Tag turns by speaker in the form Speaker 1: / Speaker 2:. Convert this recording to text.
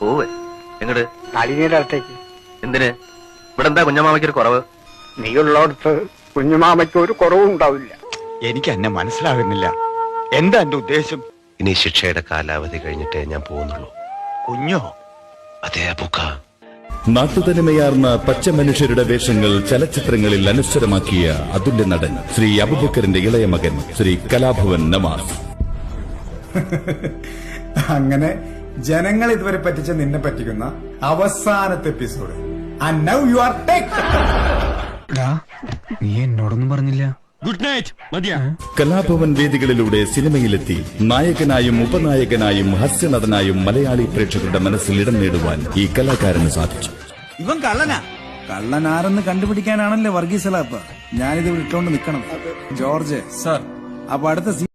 Speaker 1: പോവേ. എങ്ങട്?
Speaker 2: നളിനിയുടെ അടുത്തേക്ക്.
Speaker 1: എന്തിന്? ഇവിടെ എന്താ കുഞ്ഞമാമയ്ക്കൊരു കുറവ്?
Speaker 2: നീയുള്ളടത്ത് കുഞ്ഞുമാമയ്ക്ക് ഒരു കുറവും ഉണ്ടാവില്ല.
Speaker 3: എനിക്ക് എന്നെ മനസ്സിലാകുന്നില്ല. എന്താ എന്റെ ഉദ്ദേശം?
Speaker 4: ഇനി ശിക്ഷയുടെ കാലാവധി കഴിഞ്ഞിട്ടേ ഞാൻ പോകുന്നുള്ളൂ.
Speaker 3: കുഞ്ഞോ?
Speaker 4: അതെ അബുക്ക.
Speaker 5: നാട്ടുതനിമയാർന്ന പച്ച മനുഷ്യരുടെ വേഷങ്ങൾ ചലച്ചിത്രങ്ങളിൽ അനുസരമാക്കിയ അതിന്റെ നടൻ ശ്രീ അബുബക്കറിന്റെ ഇളയ മകൻ ശ്രീ കലാഭവൻ നമാസ്.
Speaker 6: അങ്ങനെ ജനങ്ങൾ ഇതുവരെ പറ്റിച്ച നിന്നെ പറ്റിക്കുന്ന അവസാനത്തെ episode and now you are take
Speaker 7: നീ എന്നോടൊന്നും പറഞ്ഞില്ല.
Speaker 5: ഗുഡ് നൈറ്റ് കലാഭവൻ വേദികളിലൂടെ സിനിമയിലെത്തി നായകനായും ഉപനായകനായും ഹസ്യനടനായും മലയാളി പ്രേക്ഷകരുടെ മനസ്സിൽ ഇടം നേടുവാൻ ഈ കലാകാരന് സാധിച്ചു.
Speaker 8: ഇവൻ കള്ളനാ. കള്ളനാരെന്ന് കണ്ടുപിടിക്കാനാണല്ലോ വർഗീസ് അലാപ്പ? ഞാനിത് ഇട്ടോണ്ട് നിക്കണം. George sir. അപ്പൊ അടുത്ത സീ-